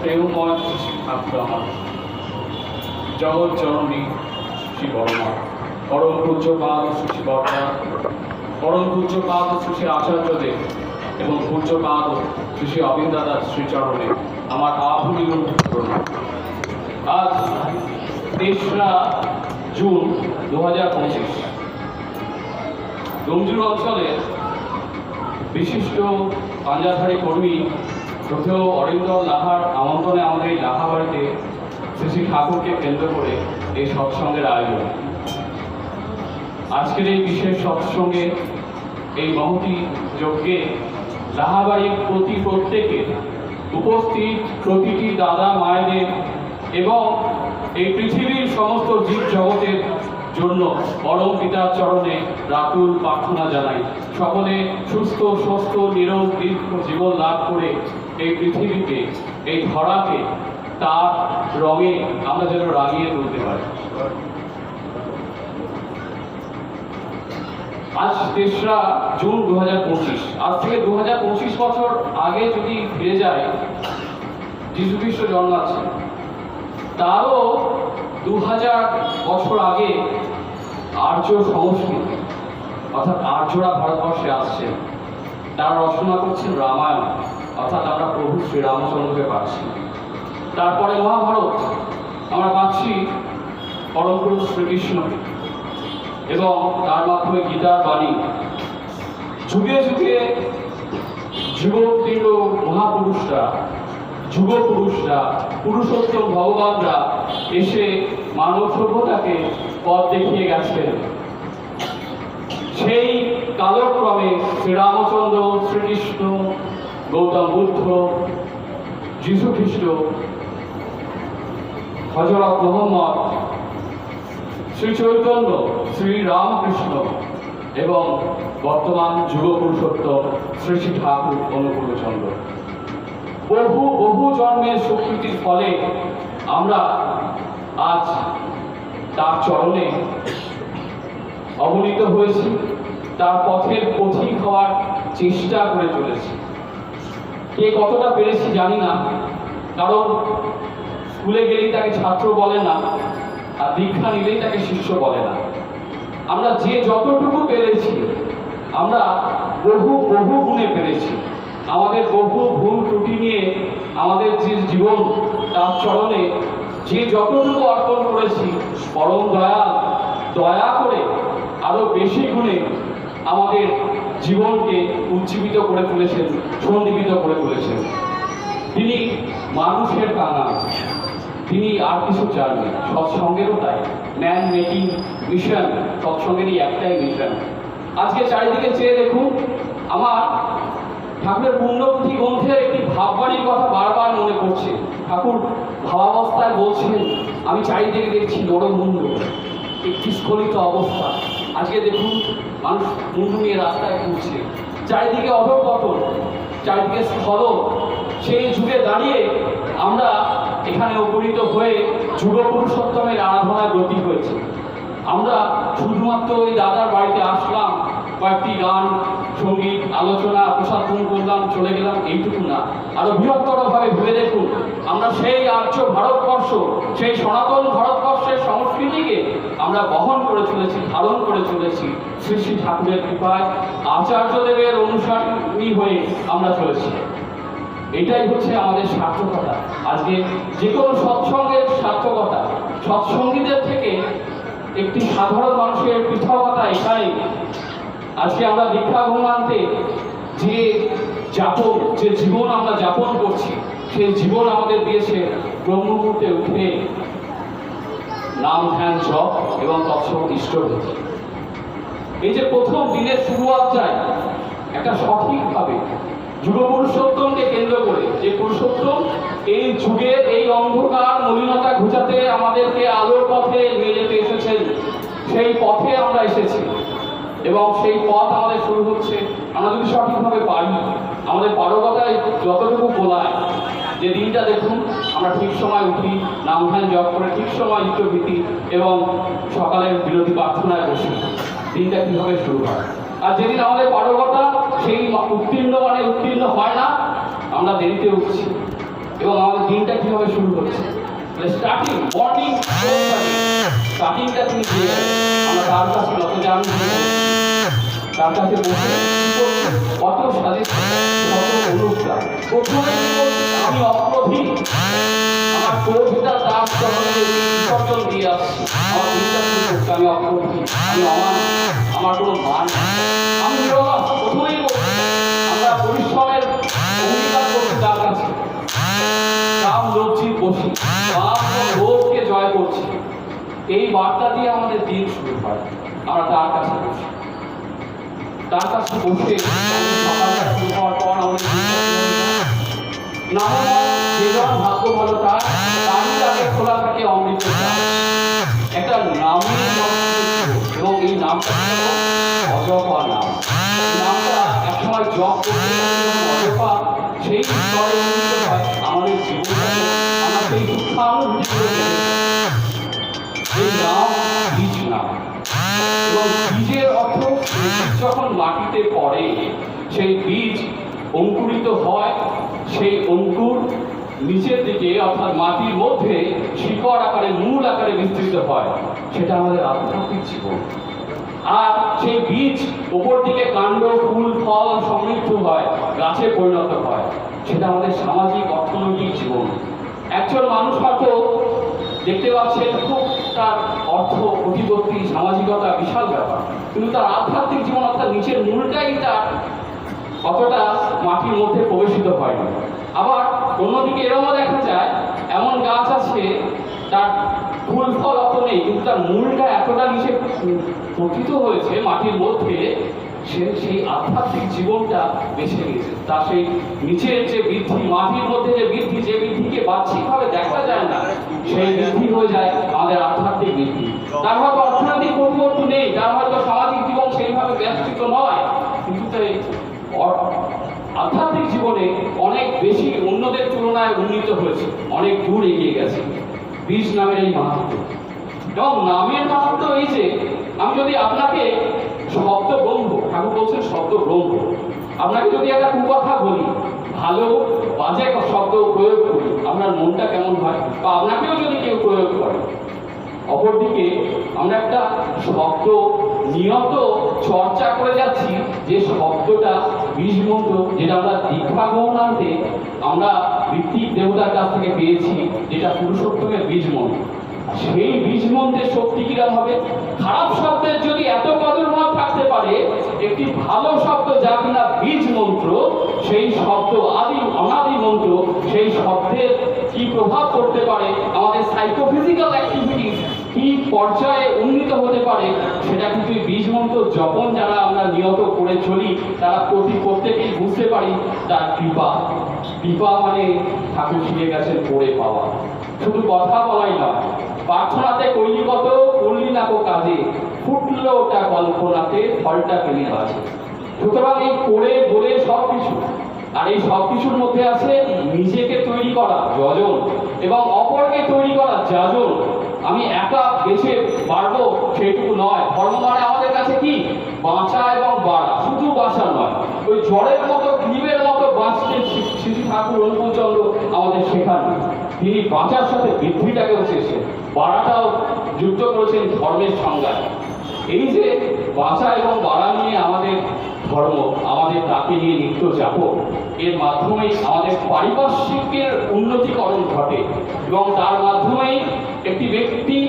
প্রেমময় ঠাকুর জগৎ জননী শ্রী বর্মা পরম পূজ্যপাদ শ্রী বর্মা পরম পূজ্যপাদ শ্রী আচার্যদেব এবং পূজ্যপাদ শ্রী শ্রী অবিন্দ দাদার শ্রীচরণে আমার আভূমিল প্রণাম আজ তেসরা জুন দু হাজার পঁচিশ। ডোমজুর অঞ্চলের বিশিষ্ট পাঞ্জাধারী কর্মী শ্রদ্ধেয় অরিন্দ লাহার আমন্ত্রণে আমাদের এই লাহা বাড়িতে শ্রী ঠাকুরকে কেন্দ্র করে এই সৎসঙ্গের আয়োজন। আজকের এই বিশেষ সৎসঙ্গে এই মহতি যজ্ঞে লাহাবাড়ির প্রতি প্রত্যেকে উপস্থিত প্রতিটি দাদা, মায়েদের এবং এই পৃথিবীর সমস্ত জীব জগতের জন্য পরম পিতার চরণে রাতুল প্রার্থনা জানাই। সকলে সুস্থ সুস্থ, নিরোগ, দীর্ঘ জীবন লাভ করে এই পৃথিবীকে এই ধরাকে তার রঙে আমরা যেন রাগিয়ে তুলতে পারি। আজ তেসরা জুন দু হাজার পঁচিশ। আজ থেকে দু হাজার পঁচিশ বছর আগে যদি ফিরে যায় যিশু খ্রিস্ট জন্মাচ্ছে তারও দু হাজার বছর আগে আর্য সংস্কৃতি, অর্থাৎ আর্যরা ভারতবর্ষে আসছে তারা রচনা করছেন রামায়ণ। অর্থাৎ আমরা প্রভু শ্রীরামচন্দ্রকে পাচ্ছি। তারপরে মহাভারত, আমরা পাচ্ছি পরমপুরুষ শ্রীকৃষ্ণকে এবং তার মাধ্যমে গীতার বাণী। যুগে যুগে যুবতীর্ণ মহাপুরুষরা যুগ পুরুষরা পুরুষোত্তম ভগবানরা এসে মানব সভ্যতাকে পথ দেখিয়ে গেছেন। সেই কালক্রমে শ্রীরামচন্দ্র, শ্রীকৃষ্ণ গৌতম বুদ্ধ, যীশু খ্রিস্ট হজরত মোহাম্মদ, শ্রী চৈতন্য, শ্রী রামকৃষ্ণ এবং বর্তমান যুগ পুরুষোত্তম শ্রী শ্রী ঠাকুর অনুকূলচন্দ্র বহু বহু জন্মের স্বীকৃতির ফলে আমরা আজ তার চরণে অবনীত হয়েছি, তার পথের পথিক হওয়ার চেষ্টা করে চলেছি। কে কতটা পেরেছি জানি না। কারণ স্কুলে গেলেই তাকে ছাত্র বলে না, আর দীক্ষা নিলেই তাকে শিষ্য বলে না। আমরা যে যতটুকু পেরেছি, আমরা বহু বহু গুণে পেরেছি। আমাদের বহু ভুল ত্রুটি নিয়ে আমাদের যে জীবন, তার চরণে যে যতটুকু অর্পণ করেছি, পরম দয়া দয়া করে আরও বেশি গুণে আমাদের জীবনকে উজ্জীবিত করে তুলেছেন সন্দীপিত করে তুলেছেন। তিনি মানুষের কানা, তিনি আর কিছু চাননি সৎসঙ্গেরও তাই। ম্যান মেকিং মিশন সৎসঙ্গেরই একটাই মিশন আজকে চারিদিকে চেয়ে দেখুন, আমার ঠাকুরের পূর্ণপুঁথি গ্রন্থের একটি ভাববাণীর কথা বারবার মনে পড়ছে। ঠাকুর ভাবাবস্থায় বলছেন, আমি চারিদিকে দেখছি নরমুণ্ড, একটি স্খলিত অবস্থা। আজকে দেখুন মানুষ মুন্ডু নিয়ে রাস্তায় ঘুরছে চারিদিকে অধপতন চারিদিকে স্থল। সেই যুগে দাঁড়িয়ে আমরা এখানে উপনীত হয়ে যুগ পুরুষোত্তমের আরাধনায় গতি হয়েছে। আমরা শুধুমাত্র ওই দাদার বাড়িতে আসলাম, কয়েকটি গান সংগীত আলোচনা প্রসাদ গ্রহণ করলাম, চলে গেলাম, এইটুকু না। আরও বৃহত্তরভাবে ভেবে দেখুন, আমরা সেই আর্য ভারতবর্ষ, সেই সনাতন ভারতবর্ষের সংস্কৃতিকে আমরা বহন করে চলেছি, ধারণ করে চলেছি। শ্রী শ্রী ঠাকুরের কৃপায়, আচার্যদেবের অনুসারী হয়ে আমরা চলেছি। এটাই হচ্ছে আমাদের সার্থকতা। আজকে যে কোনো সৎসঙ্গের সার্থকতা, সৎসঙ্গীদের থেকে একটি সাধারণ মানুষের পৃথকতা এখানে আজকে আমরা দীক্ষা ভ্রমান্তে যে যাপন, যে জীবন আমরা যাপন করছি, সেই জীবন আমাদের দিয়েছে ব্রহ্মমূর্তে উঠে নাম ধ্যান জপ এবং তৎসব ইষ্টভূতি এই যে প্রথম দিনের শুরুয়াত যায়, একটা সঠিকভাবে যুগ পুরুষোত্তমকে কেন্দ্র করে, যে পুরুষোত্তম এই যুগের এই অন্ধকার মলিনতা ঘুচাতে আমাদেরকে আলোর পথে নিয়ে যেতে এসেছেন। সেই পথে এবং সেই পথ আমাদের শুরু হচ্ছে। আমরা যদি সঠিকভাবে পারি, আমাদের পারবতায় যতটুকু বলায় যে দিনটা দেখুন, আমরা ঠিক সময় উঠি নাম ধ্যান জপ করে ঠিক সময় ইষ্টভীতি এবং সকালের বিরতি প্রার্থনায় বসি। দিনটা কীভাবে শুরু হয়? আর যেদিন আমাদের পারবতা সেই উত্তীর্ণ মানে উত্তীর্ণ হয় না, আমরা দেরিতে উঠছি। এবং আমাদের দিনটা কীভাবে শুরু হচ্ছে? স্টার্টিং মর্নিং স্টার্টিংটা তিনি দিয়ে। আমরা তার কাছে যত জানি তার কাছে বসে কত সাজে কত প্রথমে আমি অপরাধী আমার ক্রোধটা দাস জগতে বিসর্জন দিয়ে আসছি। আমার বিশ্বাস করছে আমি অপরাধী আমি অমান। আমার কোনো মান আমি প্রথমেই বলছি, আমরা পরিশ্রমের অঙ্গীকার করছি তার কাছে। কাম লজ্জিত বসি। কাম ও লোভকে জয় করছি। এই বার্তা দিয়ে আমাদের দিন শুরু হয়। আমরা তার কাছে বসি। তার কাছে বসে আমাদের খোলা থাকে একটা নাম। এই নামটা নামটা সেই আমাদের জীবনটাকে। আমরা সেই বীজের অর্থ যখন মাটিতে পড়ে, সেই বীজ অঙ্কুরিত হয়, সেই অঙ্কুর নিচের দিকে, অর্থাৎ মাটির মধ্যে শিকড় আকারে, মূল আকারে বিস্তৃত হয়। সেটা আমাদের আধ্যাত্মিক জীবন। আর সেই বীজ উপর দিকে কাণ্ড, ফুল, ফল সমৃদ্ধ হয়, গাছে পরিণত হয়। সেটা আমাদের সামাজিক, অর্থনৈতিক জীবন। একজন মানুষ হয়তো দেখতে পাচ্ছেন, খুব তার অর্থ প্রতিপত্তি সামাজিকতা বিশাল ব্যাপার। কিন্তু তার আধ্যাত্মিক জীবন অর্থাৎ নিচের মূলটাই তার অতটা মাটির মধ্যে প্রবেশিত হয় না আবার অন্যদিকে এরমও দেখা যায়, এমন গাছ আছে, তার ফুল ফল অত নেই, কিন্তু তার মূলটা এতটা নিচে পতিত হয়েছে, মাটির মধ্যে, সে সেই আধ্যাত্মিক জীবনটা বেছে নিয়েছে। তার সেই নিচের যে বৃদ্ধি, মাটির মধ্যে যে বৃদ্ধি, যে বৃদ্ধিকে বাহ্যিকভাবে দেখা যায় না, সেই বৃদ্ধি হয়ে যায় আমাদের আধ্যাত্মিক বৃদ্ধি তার হয়তো অর্থনৈতিক পরিবর্তন নেই তার হয়তো সামাজিক জীবন সেইভাবে ব্যস্তিত নয়, কিন্তু আধ্যাত্মিক জীবনে অনেক বেশি অন্যদের তুলনায় উন্নীত হয়েছে, অনেক দূর এগিয়ে গেছে। বীজ নামের এই মাহাত্ম এবং নামের মাহাত্ম এই যে, আমি যদি আপনাকে শব্দ ব্রহ্ম, ঠাকুর বলছেন শব্দ ব্রহ্ম, আপনাকে যদি একটা কুকথা বলি, ভালো, বাজে শব্দ প্রয়োগ করি, আপনার মনটা কেমন হয়? বা আপনাকেও যদি কেউ প্রয়োগ করে অপরদিকে আমরা একটা শব্দ নিয়ত চর্চা করে যাচ্ছি, যে শব্দটা বীজ মন্ত্র যেটা আমরা দীক্ষা গৌণান্তে আমরা ঋত্বিক দেবতার কাছ থেকে পেয়েছি, যেটা পুরুষোত্তমের বীজ মন্ত্র সেই বীজ মন্ত্রের শক্তি কিরম হবে? খারাপ শব্দের যদি এত প্রাদুর্ভাব থাকতে পারে, একটি ভালো শব্দ যা কিনা বীজ মন্ত্র সেই শব্দ আদি অনাদি মন্ত্র, সেই শব্দের কি প্রভাব পড়তে পারে? আমাদের সাইকোফিজিক্যাল অ্যাক্টিভিটিস কি পর্যায়ে উন্নীত হতে পারে সেটা কিন্তু বীজ মন্ত্র যখন যারা আমরা নিয়ত করে চলি, তারা প্রতি প্রত্যেকেই বুঝতে পারি তার কৃপা। কৃপা মানে ঠাকুর শিখে গেছেন পড়ে পাওয়া। শুধু কথা বলাই নয়, প্রার্থনাতে কইলি কত করলি না কো কাজে, ফুটলো ওটা কল্পনাতে, ফলটা পেলি বাজে। সুতরাং এই পড়ে বলে সব কিছু আর এই সব কিছুর মধ্যে আছে নিজেকে তৈরি করা যজন এবং অপরকে তৈরি করা যাজন। আমি একা বেঁচে পারব সেটুকু নয়। ধর্ম মানে আমাদের কাছে কি? বাঁচা এবং বাড়া। শুধু বাঁচা নয়। ওই ঝড়ের মতো ক্লিবের মতো বাঁচতে শিশু ঠাকুর অনুকূলচন্দ্র আমাদের শেখান। তিনি বাঁচার সাথে বৃদ্ধিটাকেও চেয়েছেন বাড়াটাও যুক্ত করেছেন ধর্মের সংজ্ঞায়। এই যে বাঁচা এবং বাড়া নিয়ে আমাদের ধর্ম আমাদের তাকে নিয়ে নিত্য যাব এর মাধ্যমেই আমাদের পারিপার্শ্বিকের উন্নতিকরণ ঘটে এবং তার মাধ্যমেই একটি ব্যক্তি,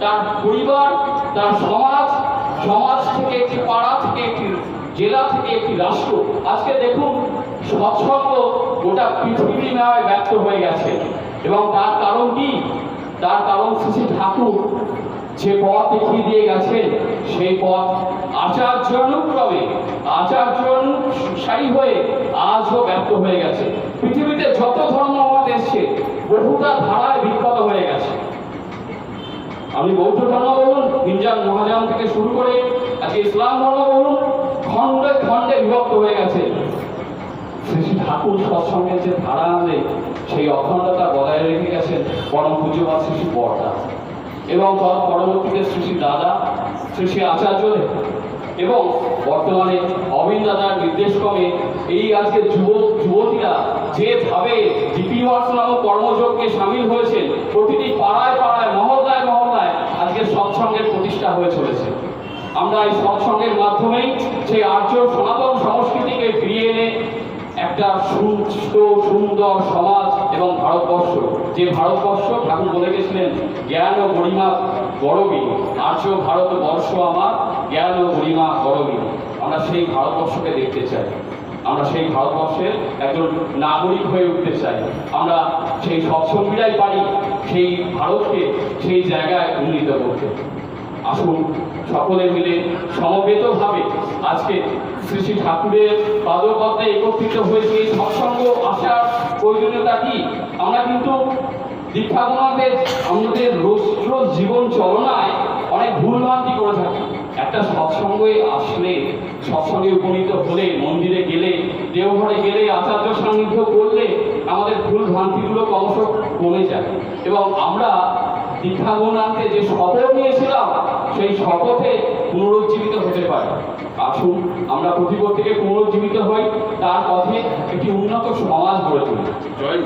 তার পরিবার, তার সমাজ সমাজ থেকে একটি পাড়া থেকে একটি জেলা থেকে একটি রাষ্ট্র। আজকে দেখুন, সৎসঙ্গ গোটা পৃথিবী নয় ব্যক্ত হয়ে গেছে। এবং তার কারণ কি? তার কারণ শ্রী ঠাকুর। যে পথ দেখিয়ে দিয়ে গেছেন সেই পথ আচার্য অনুক্রমে, আচার্য অনুসারী হয়ে আজও ব্যক্ত হয়ে গেছে। পৃথিবীতে যত ধর্মমত এসছে, বহুটা ধারায় বিখ্যাত হয়ে গেছে। আমি বৌদ্ধ ধর্ম বলুন হিনজান মহাজান থেকে শুরু করে আজকে ইসলাম ধর্ম বলুন, খণ্ডে খণ্ডে বিভক্ত হয়ে গেছে। শ্রী ঠাকুর সৎসঙ্গের যে ধারা আনলে সেই অখণ্ডতা বজায় রেখে গেছেন পরম পুজোবাদ শ্রী শ্রী বর্দা এবং তার পরবর্তীতে শ্রী দাদা শ্রী আচার্যদেব এবং বর্তমানে অবিন দাদার নির্দেশক্রমে এই আজকে যুবক যুবতীরা যেভাবে ডিপি ওয়ার্কস নামক কর্মযোগকে সামিল হয়েছেন, প্রতিটি পাড়ায় পাড়ায়, মহল্লায় মহল্লায় আজকে সৎসঙ্গের প্রতিষ্ঠা হয়ে চলেছে। আমরা এই সৎসঙ্গের মাধ্যমেই সেই আর্য সনাতন সংস্কৃতিকে ফিরিয়ে এনে একটা সুস্থ, সুন্দর সমাজ এবং ভারতবর্ষ, যে ভারতবর্ষ ঠাকুর বলে গেছিলেন, জ্ঞান ও গরিমা গরবী আর্য ভারতবর্ষ আমার, জ্ঞান ও গরিমা গরবী আমরা সেই ভারতবর্ষকে দেখতে চাই। আমরা সেই ভারতবর্ষের একজন নাগরিক হয়ে উঠতে চাই। আমরা সেই সৎসঙ্গীরাই পারি সেই ভারতকে, সেই জায়গায় উন্নীত করতে। আসুন সকলে মিলে সমবেতভাবে আজকে শ্রী শ্রী ঠাকুরের পাদপদ্মে একত্রিত হয়েছে সৎসঙ্গ আসার প্রয়োজনীয়তা কি? আমরা কিন্তু দীক্ষাগুণাদের আমাদের রোজ জীবন চলনায় অনেক ভুলভ্রান্তি করে থাকি। একটা সৎসঙ্গে আসলে, সৎসঙ্গে উপনীত হলে, মন্দিরে গেলে, দেওঘরে গেলে, আচার্য সান্নিধ্য করলে আমাদের ভুল ভ্রান্তিগুলো ক্রমশ কমে যায়। এবং আমরা দীক্ষাগুণ আনতে যে শপথ নিয়েছিলাম, সেই শপথে পুনরুজ্জীবিত হতে পারে আসুন, আমরা প্রতিপত্তিকে পুনরুজ্জীবিত হই, তার পথে একটি উন্নত সমাজ গড়ে তুলি। জয়